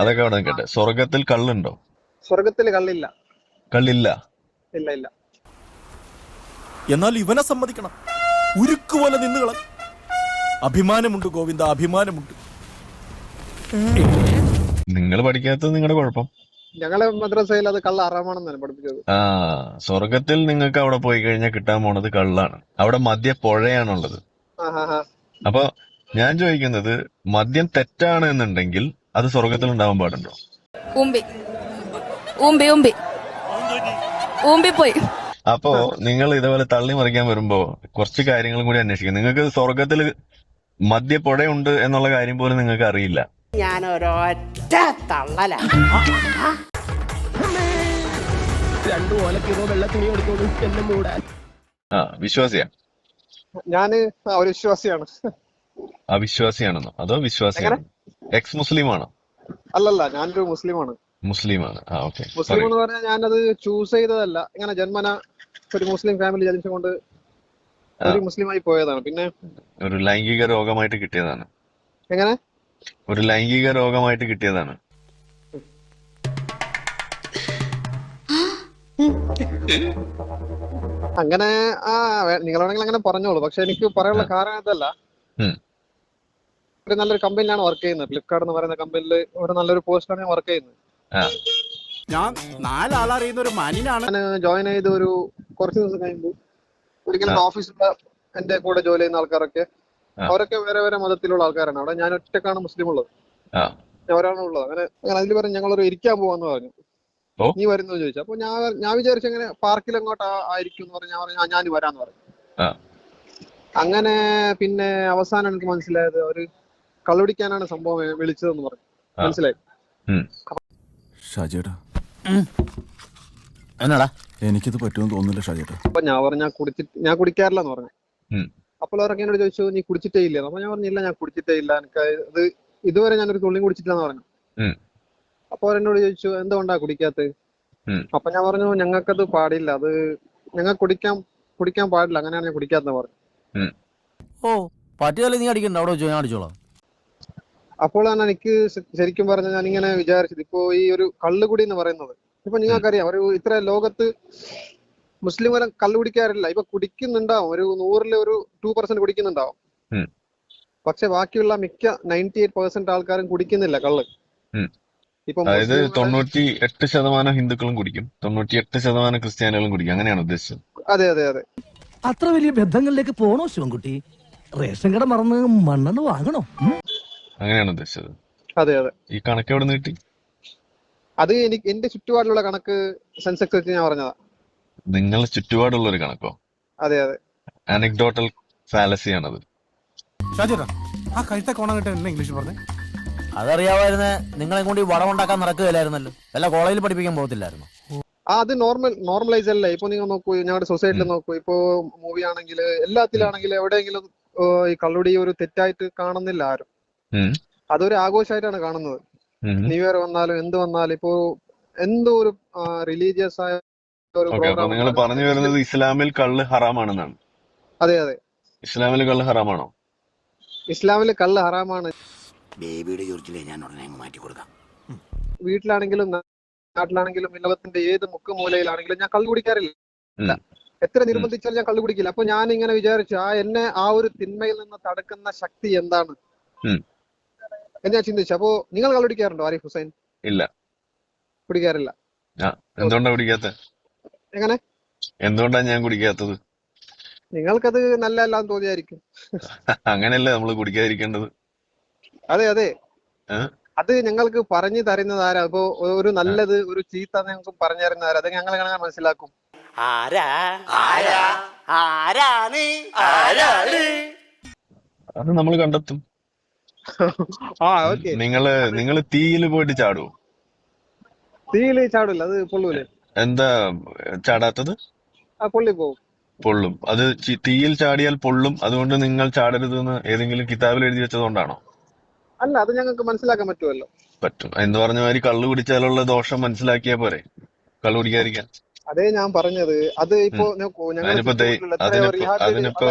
അതൊക്കെ അവിടെ നിൽക്കട്ടെ സ്വർഗത്തിൽ കള്ളുണ്ടോ? സ്വർഗത്തിൽ കള്ളില്ല. കള്ളില്ല. ഇല്ല ഇല്ല. എന്നാൽ ഇവനെ സമ്മതിക്കണം. ഉരുക്കുപോലെ നിന്നുകള അഭിമാനമുണ്ട് ഗോവിന്ദ അഭിമാനമുണ്ട്. നിങ്ങൾ പഠിക്കാത്തത് നിങ്ങളുടെ കുഴപ്പം. ഞങ്ങളെ മദ്രസയിൽ അത് കള്ള അറാമാണെന്നാണ് പഠിപ്പിച്ചത്. ആ സ്വർഗത്തിൽ നിങ്ങൾക്ക് അവിടെ പോയി കഴിഞ്ഞാൽ കിട്ടാൻ പോണത് കള്ളാണ്. അവിടെ മദ്യ പുഴയാണുള്ളത്. അപ്പൊ ഞാൻ ചോദിക്കുന്നത് മദ്യം തെറ്റാണ് എന്നുണ്ടെങ്കിൽ അത് സ്വർഗത്തിൽ ഉണ്ടാവാൻ പാടുണ്ടോ? ഊമ്പി. ഊമ്പി ഊമ്പി. പോയി അപ്പോ നിങ്ങൾ ഇതേപോലെ തള്ളി മറിക്കാൻ വരുമ്പോ കുറച്ച് കാര്യങ്ങളും കൂടി അന്വേഷിക്കും. നിങ്ങൾക്ക് സ്വർഗത്തിൽ മദ്യപ്പുഴയുണ്ട് എന്നുള്ള കാര്യം പോലും നിങ്ങൾക്ക് അറിയില്ല. ഞാൻ ഒരൊറ്റ തള്ളല. രണ്ടു ഓലക്കിറോ വെള്ളത്തിനി തുണി എടുത്തോളൂ എന്നെ മൂടാൻ. ആ വിശ്വാസിയാ. ഞാൻ ആ, ഒരു വിശ്വാസിയാണ്. അവിശ്വാസിയാണെന്നോ? അതോ വിശ്വാസിയാണോ? എക്സ് മുസ്ലിം ആണോ അല്ലല്ല ഞാനൊരു മുസ്ലിമാണ്. മുസ്ലിമാണ്. ആ ഓക്കെ. മുസ്ലിം എന്ന് പറഞ്ഞാൽ ഞാനത് ചൂസ് ചെയ്തതല്ല. ഇങ്ങനെ ജന്മന ഒരു മുസ്ലിം ഫാമിലി ജനിച്ചുകൊണ്ട് ഒരു മുസ്ലിമായി പോയതാണ്. പിന്നെ ഒരു ലൈംഗിക രോഗമായിട്ട് കിട്ടിയതാണ്. എങ്ങനെ? ഒരു ലൈംഗിക രോഗമായിട്ട് കിട്ടിയതാണ്. അങ്ങനെ ആ നിങ്ങൾ വേണമെങ്കിൽ അങ്ങനെ പറഞ്ഞോളൂ. പക്ഷെ എനിക്ക് പറയാനുള്ള കാരണം ഇതല്ല. ഒരു നല്ലൊരു കമ്പനിയിലാണ് വർക്ക് ചെയ്യുന്നത്. ഫ്ലിപ്കാർട്ട് എന്ന് പറയുന്ന കമ്പനിയിൽ ഒരു നല്ലൊരു പോസ്റ്റാണ് ഞാൻ വർക്ക് ചെയ്യുന്നത്. ഞാൻ നാലാളറിയുന്ന ഒരു മനിനാണ് ഞാൻ ജോയിൻ ചെയ്ത് ഒരു കുറച്ച് ദിവസം കഴിയുമ്പോൾ ഒരിക്കലും ഓഫീസിലെ എന്റെ കൂടെ ജോലി ചെയ്യുന്ന ആൾക്കാരൊക്കെ അവരൊക്കെ വേറെ വേറെ മതത്തിലുള്ള ആൾക്കാരാണ്. അവിടെ ഞാൻ ഒറ്റക്കാണ് മുസ്ലിം ഉള്ളത് ആ. ഞാൻ ഒരാളാണ് ഉള്ളത്. അങ്ങനെ അങ്ങനെ അതിൽ പറഞ്ഞു ഞങ്ങളൊരു ഇരിക്കാൻ പോവാന്ന് പറഞ്ഞു. നീ വരുന്നു ചോദിച്ചു. അപ്പൊ ഞാൻ ഞാൻ വിചാരിച്ചു അങ്ങനെ പാർക്കിൽ എങ്ങോട്ട് ആയിരിക്കും എന്ന് പറഞ്ഞു. ഞാൻ പറഞ്ഞു ഞാൻ വരാന്ന് പറഞ്ഞു. ആ. അങ്ങനെ പിന്നെ അവസാനം എനിക്ക് മനസ്സിലായത് അവർ കള്ളുപിടിക്കാനാണ് സംഭവം വിളിച്ചതെന്ന് പറഞ്ഞു. മനസ്സിലായി? എന്നാടാ? എനിക്കിത് പറ്റുമെന്ന് തോന്നുന്നില്ല ഷാജേട്ടാ. അപ്പൊ ഞാൻ പറഞ്ഞു ഞാൻ കുടിച്ചിട്ട് ഞാൻ കുടിക്കാറില്ലെന്ന് പറഞ്ഞു. അപ്പോൾ അവരൊക്കെ എന്നോട് ചോദിച്ചു നീ കുടിച്ചിട്ടേ ഇല്ല അപ്പൊ ഞാൻ പറഞ്ഞില്ല ഞാൻ കുടിച്ചിട്ടേ ഇല്ല. എനിക്ക് ഇത് ഇതുവരെ ഞാനൊരു തുള്ളിയും കുടിച്ചിട്ടില്ലെന്ന് പറഞ്ഞു. അപ്പൊ അവരെന്നോട് ചോദിച്ചു എന്തുകൊണ്ടാ കുടിക്കാത്തത്? ഉം. അപ്പൊ ഞാൻ പറഞ്ഞു ഞങ്ങൾക്കത് പാടില്ല. അത് ഞങ്ങൾ കുടിക്കാൻ കുടിക്കാൻ പാടില്ല. അങ്ങനെയാണ് ഞാൻ കുടിക്കാത്തെന്ന് പറഞ്ഞു. ഓ പറ്റിയാലേ നീ അടിക്കണ്ട. അവിടെ വെച്ചോ ഞാൻ അടിച്ചോളാം. അപ്പോഴാണ് എനിക്ക് ശരിക്കും പറഞ്ഞ ഞാൻ ഇങ്ങനെ വിചാരിച്ചത്. ഇപ്പോ ഈ ഒരു കള്ളുകുടി എന്ന് പറയുന്നത്. ഇപ്പൊ നിങ്ങൾക്കറിയാം ഒരു ഇത്ര ലോകത്ത് മുസ്ലിം വരെ കള്ളു കുടിക്കാറില്ല ഇപ്പൊ കുടിക്കുന്നുണ്ടാവും. ഒരു നൂറിൽ ഒരു ടു പെർസെന്റ് കുടിക്കുന്നുണ്ടാവും. പക്ഷെ ബാക്കിയുള്ള മിക്ക നയന്റി എയ്റ്റ് പെർസെന്റ് ആൾക്കാരും കുടിക്കുന്നില്ല കള്ള്. ഇപ്പൊ അതായത് തൊണ്ണൂറ്റി എട്ട് ശതമാനം ഹിന്ദുക്കളും കുടിക്കും. തൊണ്ണൂറ്റി എട്ട് ശതമാനം ക്രിസ്ത്യാനികളും കുടിക്കും. അങ്ങനെയാണ് ഉദ്ദേശിച്ചത്. അതെ അതെ അതെ. അത്ര വലിയ ബന്ധങ്ങളിലേക്ക് പോണോ ശിവൻകുട്ടി? റേഷൻ കട മറന്ന് മണ്ണെന്ന് വാങ്ങണോ? അങ്ങനെയാണ് ഉദ്ദേശിച്ചത്. അതെ അതെ. ഈ കണക്ക് എവിടെ കിട്ടി? അത് എനിക്ക് എന്റെ ചുറ്റുപാടിലുള്ള കണക്ക് സെൻസെക്സ് വെച്ച് ഞാൻ പറഞ്ഞതാ. നിങ്ങൾ ചുറ്റുപാടുള്ള ഒരു കണക്കോ? അതെ അതെ. അനക്ഡോട്ടൽ ഫാലസി ആണത്. ഷാജേട്ടാ ആ കഴുത്ത കോണം കിട്ടാൻ എന്നെ ഇംഗ്ലീഷ് പറഞ്ഞേ? അതറിയാമായിരുന്നേ നിങ്ങളെ കൊണ്ട് ഈ വടം ഉണ്ടാക്കാൻ നടക്കുകയില്ലായിരുന്നല്ലോ. വല്ല കോളേജിൽ പഠിപ്പിക്കാൻ പോകത്തില്ലായിരുന്നു? ആ അത് നോർമൽ നോർമലൈസ് അല്ലേ. ഇപ്പൊ നിങ്ങൾ നോക്കൂ ഞങ്ങളുടെ സൊസൈറ്റിയിൽ നോക്കൂ ഇപ്പോ മൂവി ആണെങ്കിൽ എല്ലാത്തിലാണെങ്കിലും എവിടെയെങ്കിലും ഈ കള്ളുടി ഒരു തെറ്റായിട്ട് കാണുന്നില്ല ആരും. അതൊരു ആഘോഷമായിട്ടാണ് കാണുന്നത്. ന്യൂ ഇയർ വന്നാലും എന്ത് വന്നാലും ഇപ്പോ എന്തോ ഒരു റിലീജിയസ് ആയ നിങ്ങൾ പറഞ്ഞു വരുന്നത് ഇസ്ലാമിൽ കള്ള് ഹറാമാണെന്നാണ്. അതെ അതെ. ഇസ്ലാമിൽ കള്ള് ഹറാമാണോ? ഇസ്ലാമിൽ കള്ള് ഹറാമാണ്. ബേബിയുടെ ഞാൻ ഉടനെ മാറ്റി കൊടുക്കാം. വീട്ടിലാണെങ്കിലും നാട്ടിലാണെങ്കിലും ലോകത്തിന്റെ ഏത് മുക്ക് മൂലയിലാണെങ്കിലും ഞാൻ കള്ളു കുടിക്കാറില്ല. എത്ര നിർബന്ധിച്ചാലും ഞാൻ കള്ളു കുടിക്കില്ല. അപ്പൊ ഞാൻ ഇങ്ങനെ വിചാരിച്ചു ആ എന്നെ ആ ഒരു തിന്മയിൽ നിന്ന് തടുക്കുന്ന ശക്തി എന്താണ്. എന്ന് ഞാൻ ചിന്തിച്ചു? അപ്പോ നിങ്ങൾ കള്ളുടിക്കാറുണ്ടോ ആരിഫ് ഹുസൈൻ? ഇല്ല. കുടിക്കാറില്ല ആ എന്തുകൊണ്ടാ കുടിക്കാത്ത എങ്ങനെ? എന്തുകൊണ്ടാണ് ഞാൻ കുടിക്കാത്തത്? നിങ്ങൾക്കത് നല്ല അല്ലാന്ന് തോന്നിയായിരിക്കും. അങ്ങനെയല്ലേ നമ്മൾ കുടിക്കാതിരിക്കേണ്ടത്? അതെ അതെ. അത് ഞങ്ങൾക്ക് പറഞ്ഞു തരുന്നത് ആരാ? ഇപ്പോ ഒരു നല്ലത് ഒരു ചീത്ത ഞങ്ങൾക്ക് പറഞ്ഞു തരുന്ന ആരാ? അത് ഞങ്ങൾ എങ്ങനെ മനസ്സിലാക്കും? ആരാ? ആരാ? ആരാണ്? ആരാണ്? അത് നമ്മൾ കണ്ടെത്തും. നിങ്ങൾ നിങ്ങൾ തീയിൽ പോയിട്ട് ചാടുവോ? തീയിൽ ചാടില്ല അത് പൊള്ളൂലേ. എന്താ ചാടാത്തത്? പൊള്ളി പോവും. പൊള്ളും. അത് തീയിൽ ചാടിയാൽ പൊള്ളും. അതുകൊണ്ട് നിങ്ങൾ ചാടരുത് എന്ന് ഏതെങ്കിലും കിതാബിൽ എഴുതി വെച്ചതുകൊണ്ടാണോ? അല്ല അത് ഞങ്ങൾക്ക് മനസ്സിലാക്കാൻ പറ്റുമല്ലോ. പറ്റും. എന്ന് പറഞ്ഞ മാതിരി കള്ളു കുടിച്ചാലുള്ള ദോഷം മനസ്സിലാക്കിയാ പോരെ. കള്ളു കുടിക്കാതിരിക്കാൻ. അതേ ഞാൻ പറഞ്ഞത്. അത് ഇപ്പോ നോക്കൂ ഞങ്ങൾ അതിനിപ്പോ അതിനിപ്പോ അതിനിപ്പോ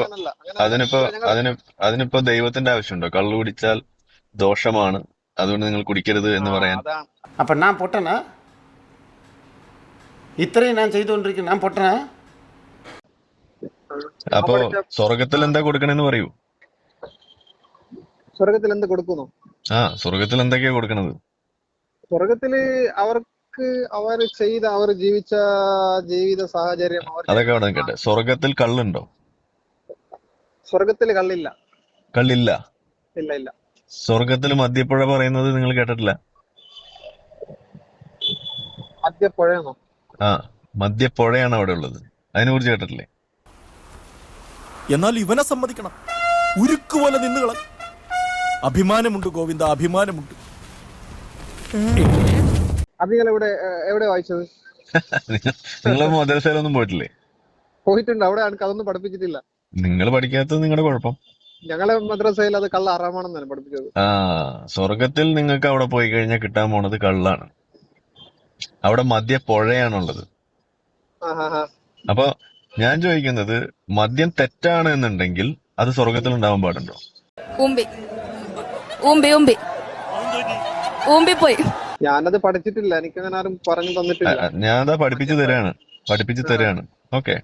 അതിനിപ്പോ അതിന് അതിനിപ്പോ ദൈവത്തിന്റെ ആവശ്യമുണ്ടോ? കള്ളു കുടിച്ചാൽ ദോഷമാണ്. അതുകൊണ്ട് നിങ്ങൾ കുടിക്കരുത് എന്ന് പറയാൻ. അപ്പൊ ഞാൻ പൊട്ടനാ? ഇത്രയും ഞാൻ ചെയ്തുകൊണ്ടിരിക്കുന്നു. ഞാൻ പൊട്ടനാ? അപ്പോ സ്വർഗത്തിൽ എന്താ കൊടുക്കണെന്ന് പറയൂ. സ്വർഗത്തിൽ എന്ത് കൊടുക്കുന്നു? ആ സ്വർഗത്തിൽ എന്തൊക്കെയാ കൊടുക്കണത്? സ്വർഗത്തിൽ അവർക്ക് അവർ ചെയ്ത അവർ ജീവിച്ച ജീവിത സാഹചര്യം അവർ അതൊക്കെ അവിടെ നിൽക്കട്ടെ. സ്വർഗത്തിൽ കള്ളുണ്ടോ? സ്വർഗത്തിൽ കള്ളില്ല. കള്ളില്ല? ഇല്ല ഇല്ല. സ്വർഗത്തിൽ മദ്യപ്പുഴ പറയുന്നത് നിങ്ങൾ കേട്ടിട്ടില്ല? മദ്യപ്പുഴയാണോ? ആ മദ്യപ്പുഴയാണ് അവിടെ ഉള്ളത്. അതിനെ കുറിച്ച് കേട്ടിട്ടില്ലേ? എന്നാൽ ഇവനെ സമ്മതിക്കണം. ഉരുക്കുപോലെ നിന്നുകള. അഭിമാനമുണ്ട് ഗോവിന്ദ അഭിമാനമുണ്ട്. അത് നിങ്ങൾ എവിടെ എവിടെ വായിച്ചത്? നിങ്ങൾ മദ്രസയിലൊന്നും പോയിട്ടില്ലേ? പോയിട്ടുണ്ട്. അവിടെ ആണ് അതൊന്നും പഠിപ്പിച്ചിട്ടില്ല. നിങ്ങൾ പഠിക്കാത്തത് നിങ്ങളുടെ കുഴപ്പം. ഞങ്ങളെ മദ്രസയിൽ അത് കള്ള അറാമാണെന്നാണ് പഠിപ്പിച്ചത്. ആ സ്വർഗത്തിൽ നിങ്ങൾക്ക് അവിടെ പോയി കഴിഞ്ഞാൽ കിട്ടാൻ പോണത് കള്ളാണ്. അവിടെ മദ്യ പുഴയാണുള്ളത്. അപ്പൊ ഞാൻ ചോദിക്കുന്നത് മദ്യം തെറ്റാണ് എന്നുണ്ടെങ്കിൽ അത് സ്വർഗത്തിൽ ഉണ്ടാവാൻ പാടുണ്ടോ? ഉമ്പി ഉമ്പി ഉമ്പി ഉമ്പി പോയി ഞാനത് പഠിച്ചിട്ടില്ല. എനിക്ക് അങ്ങനെ ആരും പറഞ്ഞു തന്നിട്ടില്ല. ഞാനത് അതാ പഠിപ്പിച്ചു തരാണ്. പഠിപ്പിച്ചു തരാണ്. ഓക്കെ.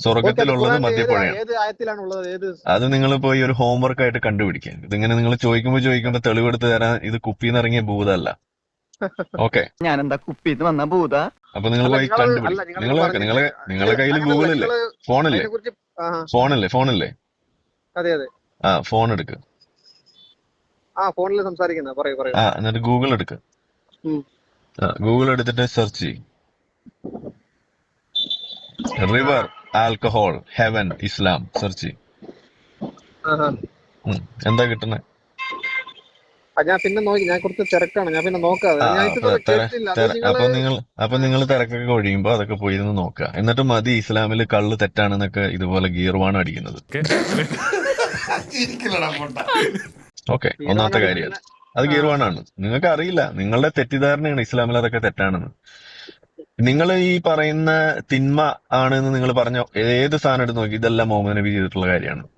സ്വർഗത്തിലുള്ളത് മദ്യപ്പുഴയാണ് ഏത് ആയത്തിലാണ് ഉള്ളത് ഏത് അത് നിങ്ങൾ പോയി ഒരു ഹോംവർക്ക് ആയിട്ട് കണ്ടുപിടിക്കാൻ ഇതിങ്ങനെ നിങ്ങൾ ചോദിക്കുമ്പോൾ ചോദിക്കുമ്പോൾ തെളിവെടുത്ത് തരാൻ ഇത് കുപ്പിന്ന് ഇറങ്ങിയ ഭൂതല്ല. ഓക്കെ. ഞാൻ എന്താ കുപ്പിന്ന് വന്ന ഭൂത? അപ്പൊ നിങ്ങൾ പോയി കണ്ടുപിടിക്കും നിങ്ങൾ നിങ്ങളെ നിങ്ങളെ കയ്യിൽ ഗൂഗിൾ ഇല്ലേ? ഫോണില്ലേ? ഫോണല്ലേ ഫോണില്ലേ? ഫോണില്ലേ? അതെ അതെ. ആ ഫോൺ എടുക്ക്. ആ ഫോണിൽ സംസാരിക്കുന്ന. പറയൂ പറയൂ. ആ എന്നിട്ട് ഗൂഗിൾ എടുക്ക്. ഉം. ആ ഗൂഗിൾ എടുത്തിട്ട് സെർച്ച് ചെയ്യും. River alcohol heaven Islam search ചെയ്യും. എന്താ കിട്ടുന്നത് ഞാൻ പിന്നെ നോക്കി ഞാൻ കുറച്ച് തിരക്കാണ് ഞാൻ പിന്നെ നോക്കാതെ. അപ്പൊ നിങ്ങൾ അപ്പൊ നിങ്ങൾ തിരക്കൊക്കെ ഒഴിയുമ്പോ അതൊക്കെ പോയിരുന്ന് നോക്കുക എന്നിട്ട് മതി ഇസ്ലാമിൽ കള്ള് തെറ്റാണെന്നൊക്കെ ഇതുപോലെ ഗീർവാണ് അടിക്കുന്നത്. ഓക്കെ ഒന്നാമത്തെ കാര്യം. അത്. ഗീർവാണാണ് നിങ്ങൾക്ക് അറിയില്ല നിങ്ങളുടെ തെറ്റിദ്ധാരണയാണ് ഇസ്ലാമിൽ അതൊക്കെ തെറ്റാണെന്ന്. നിങ്ങൾ ഈ പറയുന്ന തിന്മ ആണെന്ന് നിങ്ങൾ പറഞ്ഞ? ഏത് സാധനം എടുത്ത് നോക്കി? ഇതെല്ലാം മുഹമ്മദ് നബി ചെയ്തിട്ടുള്ള കാര്യമാണ്.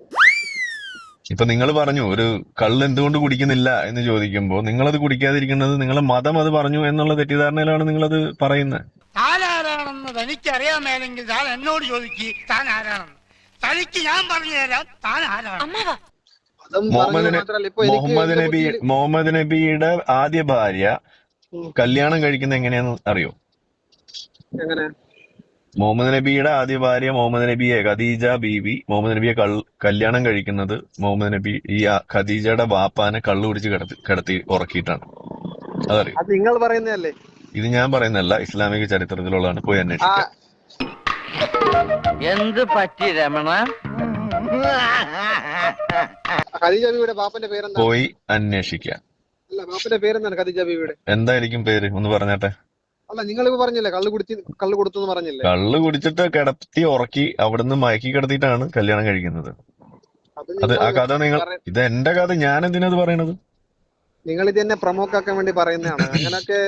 ഇപ്പൊ നിങ്ങൾ പറഞ്ഞു ഒരു കള്ള് എന്തുകൊണ്ട് കുടിക്കുന്നില്ല എന്ന് ചോദിക്കുമ്പോൾ നിങ്ങളത് കുടിക്കാതിരിക്കുന്നത് നിങ്ങളെ മതം അത് പറഞ്ഞു എന്നുള്ള തെറ്റിദ്ധാരണയിലാണ് നിങ്ങൾ അത് പറയുന്നത്. താൻ ആരാണെന്ന് തനിക്കറിയാൻ മേലെങ്കിൽ താൻ എന്നോട് ചോദിക്ക് താൻ ആരാണെന്ന്. തനിക്ക് ഞാൻ പറഞ്ഞു തരാം താൻ ആരാണ്. മുഹമ്മദ് മുഹമ്മദ് നബി മുഹമ്മദ് നബിയുടെ ആദ്യ ഭാര്യ കല്യാണം കഴിക്കുന്നത് എങ്ങനെയാന്ന് അറിയോ? എങ്ങനെ? മുഹമ്മദ് നബിയുടെ ആദ്യ ഭാര്യ മുഹമ്മദ് നബിയെ ഖദീജ ബീവി. മുഹമ്മദ് നബിയെ കല്യാണം കഴിക്കുന്നത് മുഹമ്മദ് നബി ഈ ഖദീജയുടെ വാപ്പാനെ കള്ളു കുടിച്ച് കിടത്തി കിടത്തി ഉറക്കിയിട്ടാണ്. അതറിയോ? അത് നിങ്ങൾ പറയുന്നതല്ലേ? ഇത് ഞാൻ പറയുന്നതല്ല ഇസ്ലാമിക ചരിത്രത്തിലുള്ളതാണ്. പോയി അന്വേഷിക്കുന്നത് അന്വേഷിക്കുക എന്ത് പറ്റി രമണ? ഖദീജ ബീവിയുടെ ബാപ്പന്റെ പേരെന്താ പോയി അന്വേഷിക്കാം. അല്ല ബാപ്പന്റെ പേരെന്താണ് ഖദീജ ബീവിയുടെ? എന്തായിരിക്കും പേര്? ഒന്ന് പറഞ്ഞാട്ടെ. അല്ല നിങ്ങൾ ഇപ്പൊ പറഞ്ഞില്ലേ കള്ളു കുടിച്ച് കള്ളു കൊടുത്തു പറഞ്ഞില്ലേ? കള്ള് കുടിച്ചിട്ട് കിടത്തി ഉറക്കി അവിടുന്ന് മയക്കി കിടത്തിട്ടാണ് കല്യാണം കഴിക്കുന്നത്. അത് ആ കഥ നിങ്ങൾ ഇത് എന്റെ കഥ ഞാൻ എന്തിനാ പറയണത്? നിങ്ങൾ ഇത് തന്നെ പ്രൊമോക്ക് ആക്കാൻ വേണ്ടി പറയുന്നതാണ്. അങ്ങനൊക്കെ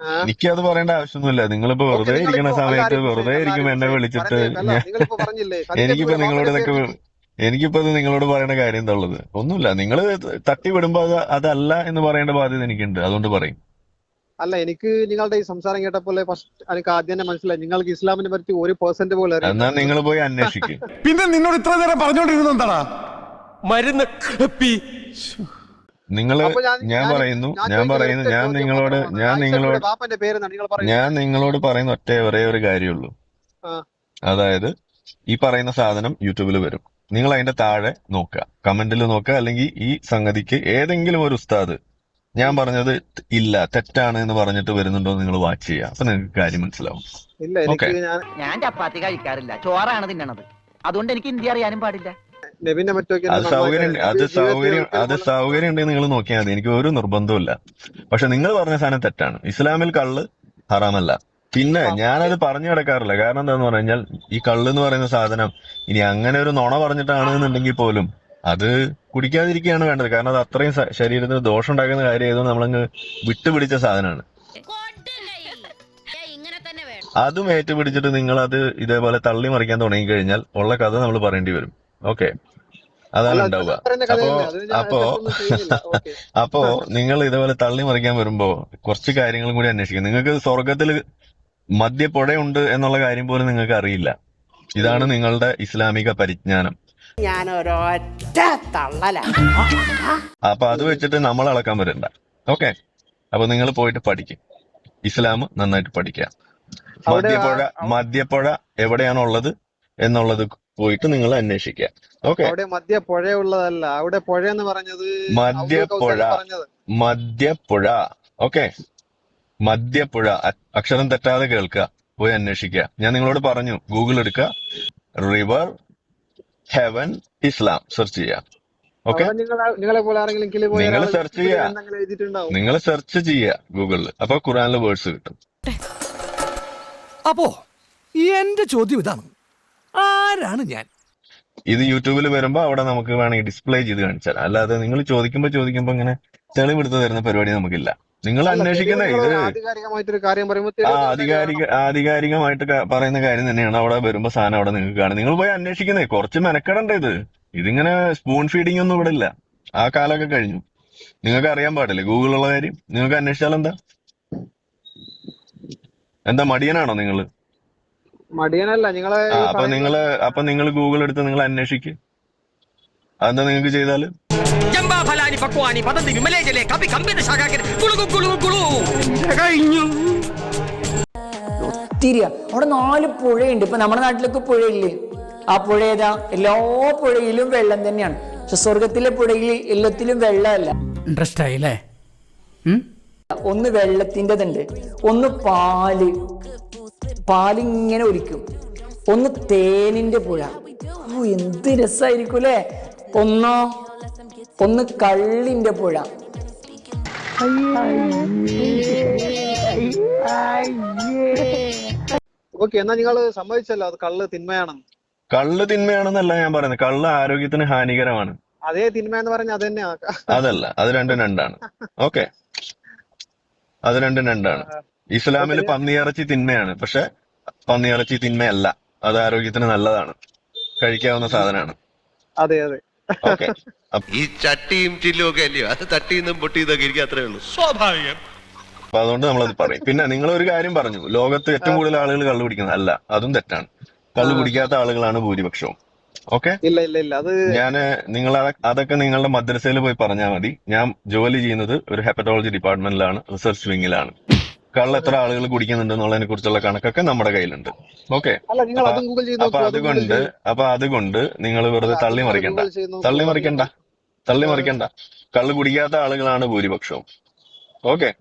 ആ, എനിക്കത് പറയേണ്ട ആവശ്യമൊന്നുമില്ല. നിങ്ങളിപ്പോ വെറുതെ ഇരിക്കുന്ന സമയത്ത് വെറുതെ ഇരിക്കുമ്പോ എന്നെ വിളിച്ചിട്ട് എനിക്കിപ്പോ നിങ്ങളോട് ഇതൊക്കെ എനിക്കിപ്പോ ഇത് നിങ്ങളോട് പറയേണ്ട കാര്യം എന്താ ഉള്ളത് ഒന്നുമില്ല. നിങ്ങൾ തട്ടി വിടുമ്പോ അത് അതല്ല എന്ന് പറയേണ്ട ബാധ്യത എനിക്കുണ്ട്. അതുകൊണ്ട് പറയും. അല്ല എനിക്ക് നിങ്ങളുടെ ഈ സംസാരം കേട്ടപ്പോൾ ഫസ്റ്റ് എനിക്ക് ആദ്യം തന്നെ മനസ്സിലായി. നിങ്ങൾക്ക് ഇസ്ലാമിനെ പറ്റി ഒരു പെർസെന്റ് പോലും അറിയില്ല. എന്നാ നിങ്ങൾ പോയി അന്വേഷിക്കും. പിന്നെ നിന്നോട് ഇത്ര നേരം പറഞ്ഞോണ്ടിരുന്ന എന്താടാ? മരുന്ന്. നിങ്ങൾ ഞാൻ പറയുന്നു ഞാൻ പറയുന്നു ഞാൻ നിങ്ങളോട് ഞാൻ നിങ്ങളോട് ഞാൻ നിങ്ങളോട് പറയുന്ന ഒറ്റ ഒരേ ഒരു കാര്യമുള്ളൂ. അതായത് ഈ പറയുന്ന സാധനം യൂട്യൂബിൽ വരും. നിങ്ങൾ അതിന്റെ താഴെ നോക്കുക. കമന്റിൽ നോക്കുക. അല്ലെങ്കിൽ ഈ സംഗതിക്ക് ഏതെങ്കിലും ഒരു ഉസ്താദ് ഞാൻ പറഞ്ഞത് ഇല്ല തെറ്റാണ് എന്ന് പറഞ്ഞിട്ട് വരുന്നുണ്ടോ നിങ്ങൾ വാച്ച് ചെയ്യുക. അപ്പൊ നിങ്ങൾക്ക് കാര്യം മനസ്സിലാവും. ഇല്ല എനിക്ക് ഞാൻ ഞാൻ ചപ്പാത്തി കഴിക്കാറില്ല. ചോറാണ് തിന്നണത്. അതുകൊണ്ട് എനിക്ക് ഹിന്ദി അറിയാനും പാടില്ല. നബിനെ മറ്റൊക്കെ അത് സൗകര്യം അത് സൗകര്യം അത് സൗകര്യം ഉണ്ടെങ്കിൽ നിങ്ങൾ നോക്കിയാൽ മതി. എനിക്ക് ഒരു നിർബന്ധമില്ല പക്ഷെ നിങ്ങൾ പറഞ്ഞ സാധനം തെറ്റാണ്. ഇസ്ലാമിൽ കള്ള് ഹറാമല്ല. പിന്നെ ഞാനത് പറഞ്ഞു കിടക്കാറില്ല. കാരണം എന്താന്ന് പറഞ്ഞാൽ ഈ കള്ള് എന്ന് പറയുന്ന സാധനം ഇനി അങ്ങനെ ഒരു നുണ പറഞ്ഞിട്ടാണെന്നുണ്ടെങ്കിൽ പോലും അത് കുടിക്കാതിരിക്കുകയാണ് വേണ്ടത്. കാരണം അത് അത്രയും ശരീരത്തിന് ദോഷം ഉണ്ടാക്കുന്ന കാര്യം ഏതോ നമ്മളങ്ങ് വിട്ടുപിടിച്ച സാധനമാണ്. ഇങ്ങനെ തന്നെ വേണം അതും ഏറ്റുപിടിച്ചിട്ട് നിങ്ങൾ അത് ഇതേപോലെ തള്ളി മറിക്കാൻ തുടങ്ങി കഴിഞ്ഞാൽ ഉള്ള കഥ നമ്മൾ പറയേണ്ടി വരും. ഓക്കെ. അതാണ് ഉണ്ടാവുക അപ്പോ അപ്പോ അപ്പോ നിങ്ങൾ ഇതുപോലെ തള്ളി മറിക്കാൻ വരുമ്പോ കുറച്ച് കാര്യങ്ങളും കൂടി അന്വേഷിക്കും. നിങ്ങൾക്ക് സ്വർഗത്തിൽ മദ്യപ്പുഴയുണ്ട് എന്നുള്ള കാര്യം പോലും നിങ്ങൾക്ക് അറിയില്ല. ഇതാണ് നിങ്ങളുടെ ഇസ്ലാമിക പരിജ്ഞാനം. ഞാൻ ഒരൊറ്റ അപ്പൊ അത് വെച്ചിട്ട് നമ്മൾ അളക്കാൻ വരണ്ട. ഓക്കെ? അപ്പൊ നിങ്ങൾ പോയിട്ട് പഠിക്കും. ഇസ്ലാം നന്നായിട്ട് പഠിക്കുക. അവിടെ മദ്യപ്പുഴ മദ്യപ്പുഴ എവിടെയാണുള്ളത് എന്നുള്ളത് പോയിട്ട് നിങ്ങൾ അന്വേഷിക്കുക ഓക്കെ. അവിടെ പുഴയുള്ളതല്ല അവിടെ പുഴ. എന്ന് പറഞ്ഞത്. മദ്യപ്പുഴ മദ്യപ്പുഴ ഓക്കെ. മദ്യപ്പുഴ അക്ഷരം തെറ്റാതെ കേൾക്കുക പോയി അന്വേഷിക്കുക ഞാൻ നിങ്ങളോട് പറഞ്ഞു. ഗൂഗിൾ എടുക്കുക റിവർ ഹെവൻ ഇസ്ലാം സെർച്ച് ചെയ്യുക ഓക്കെ? നിങ്ങൾ സെർച്ച് ചെയ്യുക നിങ്ങൾ സെർച്ച് ചെയ്യുക ഗൂഗിളിൽ അപ്പൊ ഖുറാനിലെ വേർഡ്സ് കിട്ടും. അപ്പോ എന്റെ ചോദ്യം ഇതാണ്. ആരാണ് ഞാൻ? ഇത് യൂട്യൂബിൽ വരുമ്പോ അവിടെ നമുക്ക് വേണമെങ്കിൽ ഡിസ്പ്ലേ ചെയ്ത് കാണിച്ചാൽ അല്ലാതെ നിങ്ങൾ ചോദിക്കുമ്പോ ചോദിക്കുമ്പോ ഇങ്ങനെ തെളിവെടുത്ത് തരുന്ന പരിപാടി നമുക്കില്ല. നിങ്ങൾ അന്വേഷിക്കുന്നേ ഇത് നിങ്ങൾ കാര്യം പറയുമ്പോൾ ആ തെളിവ് ആധികാരിക ആധികാരികമായിട്ട് പറയുന്ന കാര്യം തന്നെയാണ്. അവിടെ വരുമ്പോ സാധനം അവിടെ നിങ്ങൾക്ക് കാണാം. നിങ്ങൾ പോയി അന്വേഷിക്കുന്നേ കുറച്ച് മെനക്കെടണ്ടേ ഇത്. ഇതിങ്ങനെ സ്പൂൺ ഫീഡിംഗ് ഒന്നും ഇവിടെ ഇല്ല. ആ കാലമൊക്കെ കഴിഞ്ഞു. നിങ്ങൾക്ക് അറിയാൻ പാടില്ലേ? ഗൂഗിളുള്ള കാര്യം. നിങ്ങൾക്ക് അന്വേഷിച്ചാൽ എന്താ? എന്താ മടിയനാണോ നിങ്ങൾ? മടിയനല്ല നിങ്ങളെ അപ്പൊ നിങ്ങൾ അപ്പൊ നിങ്ങൾ ഗൂഗിൾ എടുത്ത് നിങ്ങൾ അന്വേഷിക്ക്. അതെന്താ നിങ്ങൾക്ക് ചെയ്താൽ? ഫലാനി പക്വാനി വിമലേജലെ കപി കമ്പിത ശാഖാകൻ. കുളുകു കുളുകു കുളു തിരിയ അവിടെ നാല് പുഴയുണ്ട്. ഇപ്പൊ നമ്മുടെ നാട്ടിലൊക്കെ പുഴയില്ലേ? ആ പുഴ ഏതാ? എല്ലാ പുഴയിലും വെള്ളം തന്നെയാണ്. പക്ഷെ സ്വർഗത്തിലെ പുഴയിൽ എല്ലാത്തിലും വെള്ളമല്ല. ഇൻട്രസ്റ്റ് ആയില്ലേ? ഒന്ന് വെള്ളത്തിന്റെതുണ്ട്. ഒന്ന് പാൽ. പാലിങ്ങനെ ഒലിക്കും. ഒന്ന് തേനിന്റെ പുഴ. ഓ എന്ത് രസമായിരിക്കും അല്ലേ? ഒന്നോ? ഒന്ന് കള്ളിന്റെ പുഴ. ഓക്കെ എന്നാ നിങ്ങൾ സമ്മതിച്ചല്ലോ അത് കള്ള് തിന്മയാണെന്ന്. കള്ള് തിന്മയാണെന്നല്ല ഞാൻ പറയുന്നത്. കള്ള് ആരോഗ്യത്തിന് ഹാനികരമാണ്. അതേ തിന്മ എന്ന് പറഞ്ഞ അത് തന്നെ അതല്ല അത് രണ്ടും രണ്ടാണ്. ഓക്കെ. അത് രണ്ടും രണ്ടാണ്. ഇസ്ലാമിൽ പന്നിയിറച്ചി തിന്മയാണ്. പക്ഷെ പന്നിയിറച്ചി തിന്മയല്ല. അത് ആരോഗ്യത്തിന് നല്ലതാണ്. കഴിക്കാവുന്ന സാധനമാണ്. അതെ അതെ. ഓക്കെ. ഈ ചട്ടിയും ചില്ലും ഒക്കെ അല്ലയോ? അത് തട്ടിന്നും പൊട്ടിയതൊക്കെ ഇരിക്കും അത്രേ ഉള്ളൂ. സ്വാഭാവികം. അപ്പൊ അതുകൊണ്ട് നമ്മളത് പറയും. പിന്നെ നിങ്ങൾ ഒരു കാര്യം പറഞ്ഞു. ലോകത്ത് ഏറ്റവും കൂടുതൽ ആളുകൾ കള്ളു കുടിക്കുന്നത്. അല്ല അതും തെറ്റാണ്. കള്ളു കുടിക്കാത്ത ആളുകളാണ് ഭൂരിപക്ഷവും. ഓക്കെ? ഇല്ല ഇല്ല ഇല്ല. അത് ഞാൻ നിങ്ങൾ അത- അതൊക്കെ നിങ്ങളുടെ മദ്രസയിൽ പോയി പറഞ്ഞാൽ മതി. ഞാൻ ജോലി ചെയ്യുന്നത് ഒരു ഹെപ്പറ്റോളജി ഡിപ്പാർട്ട്മെന്റിലാണ് റിസർച്ച് വിങ്ങിലാണ് കള്ള എത്ര ആളുകൾ കുടിക്കുന്നുണ്ട് എന്നുള്ളതിനെ കുറിച്ചുള്ള കണക്കൊക്കെ നമ്മുടെ കയ്യിലുണ്ട്. ഓക്കെ. അപ്പൊ അതുകൊണ്ട് അപ്പൊ അതുകൊണ്ട് നിങ്ങൾ വെറുതെ തള്ളി മറിക്കണ്ട. തള്ളി മറിക്കണ്ട. തള്ളി മറിക്കണ്ട. കള്ള് കുടിക്കാത്ത ആളുകളാണ് ഭൂരിപക്ഷവും. ഓക്കെ.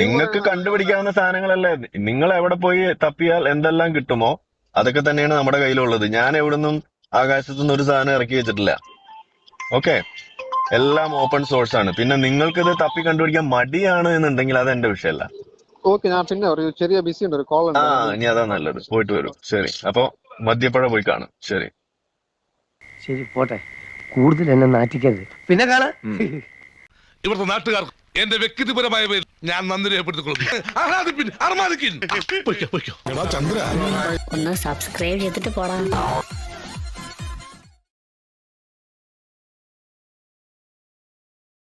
നിങ്ങൾക്ക് കണ്ടുപിടിക്കാവുന്ന സാധനങ്ങളല്ലേ? നിങ്ങൾ എവിടെ പോയി തപ്പിയാൽ എന്തെല്ലാം കിട്ടുമോ? അതൊക്കെ തന്നെയാണ് നമ്മുടെ കയ്യിലുള്ളത്. ഞാൻ എവിടുന്നും ആകാശത്തുനിന്ന് ഒരു സാധനം ഇറക്കി വെച്ചിട്ടില്ല. ഓക്കെ. എല്ലാം ഓപ്പൺ സോഴ്സ് ആണ്. പിന്നെ നിങ്ങൾക്ക് ഇത് തപ്പി കണ്ടുപിടിക്കാൻ മടിയാണ് എന്നുണ്ടെങ്കിൽ അത് എന്റെ വിഷയമല്ല. ഓക്കെ ഞാൻ പിന്നെ ഒരു ചെറിയ ബിസി ഉണ്ട് ഒരു കോൾ ആ ഉണ്ട് ഇനി അതാ നല്ലത്. പോയിട്ട് വരും. ശരി. അപ്പോ മദ്യപ്പഴ പോയി കാണും. ശരി. ശരി പോട്ടെ. കൂടുതൽ എന്നെ നാറ്റിക്കരുത്. പിന്നെ കാണാ. ഇവിടുത്തെ നാട്ടുകാർ എന്റെ വ്യക്തിപരമായ പേര് ഞാൻ നന്ദി രേഖപ്പെടുത്തിക്കൊള്ളുന്നു ഒന്ന് സബ്സ്ക്രൈബ് ചെയ്തിട്ട് പോടാ.